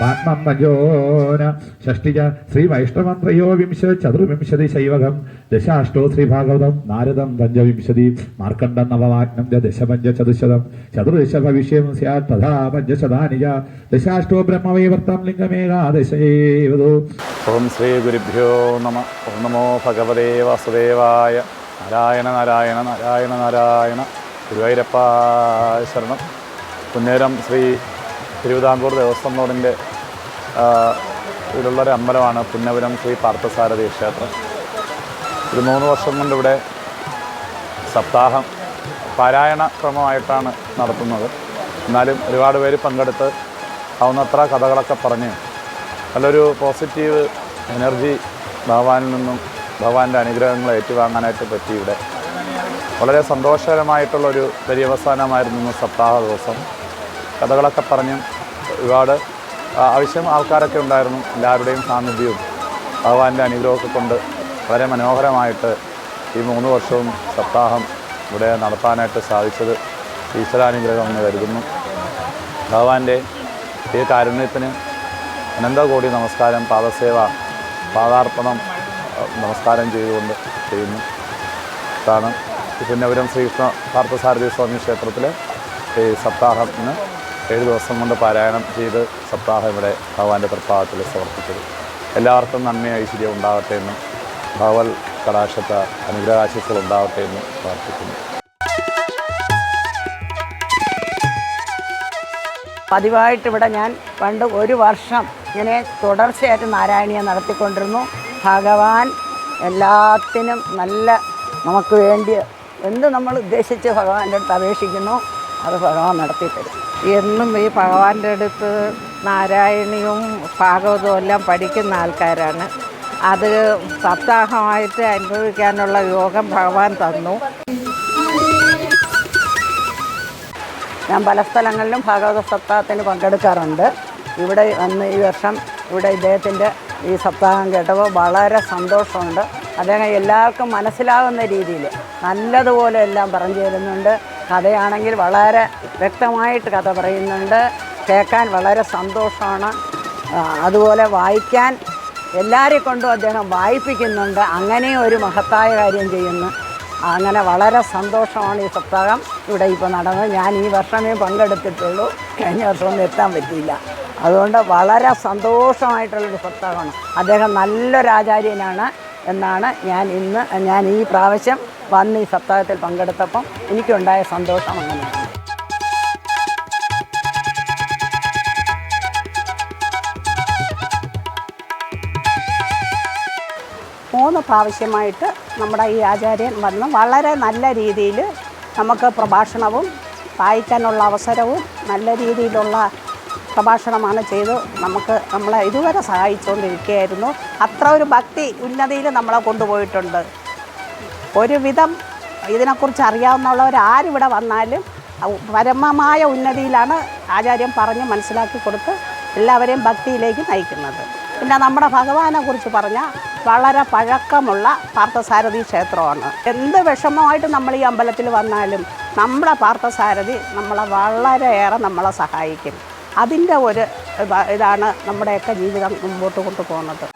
പത്മം പഞ്ചോന ഷഷ്ടിജ ശ്രീ വൈഷ്ണവന്ത്രയോ വിംശ ചതുർവിംശതി ശൈവകം ദശാഷ്ടോ ശ്രീ ഭാഗവതം നാരദം പഞ്ചവിംശതി മാർക്കണ്ഡം നവവാഗ്നം ദശപഞ്ച ചതുശതം ചതുർദശ ഭവിഷ്യം സ്യാത് തഥാ പഞ്ചശതാനി ച ദശാഷ്ടോ ബ്രഹ്മവൈവർത്തം ലിംഗമേകാദശയേവതോ. ഓം ശ്രീ ഗുരുഭ്യോ നമ ഓം നമോ ഭഗവതേ വാസുദേവായ നാരായണ നാരായണ നാരായണ നാരായണ ഗുരുവായൂരപ്പ ശരണം. കുന്നേരം ശ്രീ തിരുവിതാംകൂർ ദേവസ്വം ബോർഡിന്റെ ഇതിലുള്ളൊരു അമ്പലമാണ് പുന്നപുരം ശ്രീ പാർത്ഥസാരഥി ക്ഷേത്രം. ഒരു മൂന്ന് വർഷം കൊണ്ട് ഇവിടെ സപ്താഹം പാരായണ ക്രമമായിട്ടാണ് നടത്തുന്നത്. എന്നാലും ഒരുപാട് പേര് പങ്കെടുത്ത് ആവുന്നത്ര കഥകളൊക്കെ പറഞ്ഞ് നല്ലൊരു പോസിറ്റീവ് എനർജി ഭഗവാനിൽ നിന്നും ഭഗവാന്റെ അനുഗ്രഹങ്ങൾ ഏറ്റുവാങ്ങാനായിട്ട് പറ്റി ഇവിടെ. വളരെ സന്തോഷകരമായിട്ടുള്ളൊരു പര്യവസാനമായിരുന്നു സപ്താഹ ദിവസം. കഥകളൊക്കെ പറഞ്ഞും ഒരുപാട് ആവശ്യം ആൾക്കാരൊക്കെ ഉണ്ടായിരുന്നു. എല്ലാവരുടെയും സാന്നിധ്യവും ഭഗവാന്റെ അനുഗ്രഹമൊക്കെ കൊണ്ട് വളരെ മനോഹരമായിട്ട് ഈ മൂന്ന് വർഷവും സപ്താഹം ഇവിടെ നടത്താനായിട്ട് സാധിച്ചത് ഈശ്വരാനുഗ്രഹം എന്ന് കരുതുന്നു. ഭഗവാന്റെ ഈ കാരുണ്യത്തിന് അനന്തകോടി നമസ്കാരം പാദസേവ പാദാർപ്പണം നമസ്കാരം ചെയ്തുകൊണ്ട് ചെയ്യുന്നു. ഇതാണ് പുന്നപുരം ശ്രീകൃഷ്ണ പാർത്ഥസാരഥി സ്വാമി ക്ഷേത്രത്തിലെ ഈ സപ്താഹം ഇന്ന്. ഏഴ് ദിവസം കൊണ്ട് പാരായണം ചെയ്ത് സപ്താഹം ഇവിടെ ഭഗവാന്റെ പ്രഭാതത്തിൽ സമർപ്പിച്ചത്. എല്ലാവർക്കും നന്മ ഐശ്വര്യം ഉണ്ടാകട്ടെ എന്നും ഭഗവൽ കടാക്ഷത്ത അനുഗ്രഹാശിസുകൾ ഉണ്ടാകട്ടെ എന്നും പ്രാർത്ഥിക്കുന്നു. പതിവായിട്ട് ഇവിടെ ഞാൻ പണ്ട് ഒരു വർഷം ഇങ്ങനെ തുടർച്ചയായിട്ട് നാരായണീയം നടത്തിക്കൊണ്ടിരുന്നു. ഭഗവാൻ എല്ലാത്തിനും നല്ല നമുക്ക് വേണ്ടി എന്ത് നമ്മൾ ഉദ്ദേശിച്ച് ഭഗവാന്റെ അടുത്ത് അപേക്ഷിക്കുന്നു. അത് ഭഗവാൻ നടത്തി തരും. എന്നും ഈ ഭഗവാന്റെ അടുത്ത് നാരായണിയും ഭാഗവതവും എല്ലാം പഠിക്കുന്ന ആൾക്കാരാണ്. അത് സപ്താഹമായിട്ട് അനുഭവിക്കാനുള്ള യോഗം ഭഗവാൻ തന്നു. ഞാൻ പല സ്ഥലങ്ങളിലും ഭാഗവത സപ്താഹത്തിന് പങ്കെടുക്കാറുണ്ട്. ഇവിടെ വന്ന് ഈ വർഷം ഇവിടെ ഇദ്ദേഹത്തിന്റെ ഈ സപ്താഹം കേട്ടപ്പോൾ വളരെ സന്തോഷമുണ്ട്. അദ്ദേഹം എല്ലാവർക്കും മനസ്സിലാകുന്ന രീതിയിൽ നല്ലതുപോലെ എല്ലാം പറഞ്ഞു തരുന്നുണ്ട്. കഥയാണെങ്കിൽ വളരെ വ്യക്തമായിട്ട് കഥ പറയുന്നുണ്ട്. കേൾക്കാൻ വളരെ സന്തോഷമാണ്. അതുപോലെ വായിക്കാൻ എല്ലാവരെ കൊണ്ടും അദ്ദേഹം വായിപ്പിക്കുന്നുണ്ട്. അങ്ങനെ ഒരു മഹത്തായ കാര്യം ചെയ്യുന്നു. അങ്ങനെ വളരെ സന്തോഷമാണ് ഈ സപ്താഹം. ഇവിടെ ഇപ്പോൾ നടന്നത് ഞാൻ ഈ വർഷമേ പങ്കെടുത്തിട്ടുള്ളൂ. കഴിഞ്ഞ വർഷമൊന്നും എത്താൻ പറ്റിയില്ല. അതുകൊണ്ട് വളരെ സന്തോഷമായിട്ടുള്ളൊരു സപ്താഹമാണ്. അദ്ദേഹം നല്ലൊരു ആചാര്യനാണ്. എന്നാണ് ഞാൻ ഇന്ന് ഞാൻ ഈ പ്രാവശ്യം വന്ന് ഈ സപ്താഹത്തിൽ പങ്കെടുത്തപ്പം എനിക്കുണ്ടായ സന്തോഷം അങ്ങനെയാണ് മൂന്ന് പ്രാവശ്യമായിട്ട് നമ്മുടെ ഈ ആചാര്യൻ വന്ന് വളരെ നല്ല രീതിയിൽ നമുക്ക് പ്രഭാഷണവും വായിക്കാനുള്ള അവസരവും നല്ല രീതിയിലുള്ള പ്രഭാഷണമാണ് ചെയ്ത്. നമുക്ക് നമ്മളെ ഇതുവരെ സഹായിച്ചുകൊണ്ടിരിക്കുകയായിരുന്നു. അത്ര ഒരു ഭക്തി ഉന്നതിയിൽ നമ്മളെ കൊണ്ടുപോയിട്ടുണ്ട്. ഒരുവിധം ഇതിനെക്കുറിച്ച് അറിയാവുന്നവർ ആരിവിടെ വന്നാലും പരമമായ ഉന്നതിയിലാണ് ആചാര്യം പറഞ്ഞ് മനസ്സിലാക്കി കൊടുത്ത് എല്ലാവരെയും ഭക്തിയിലേക്ക് നയിക്കുന്നത്. പിന്നെ നമ്മുടെ ഭഗവാനെക്കുറിച്ച് പറഞ്ഞാൽ വളരെ പഴക്കമുള്ള പാർത്ഥസാരഥി ക്ഷേത്രമാണ്. എന്ത് വിഷമമായിട്ട് നമ്മൾ ഈ അമ്പലത്തിൽ വന്നാലും നമ്മുടെ പാർത്ഥസാരഥി നമ്മളെ വളരെയേറെ നമ്മളെ സഹായിക്കും. അതിന്റെ ഒരു ഇതാണ് നമ്മുടെയൊക്കെ ജീവിതം മുമ്പോട്ട് കൊണ്ടുപോകുന്നത്.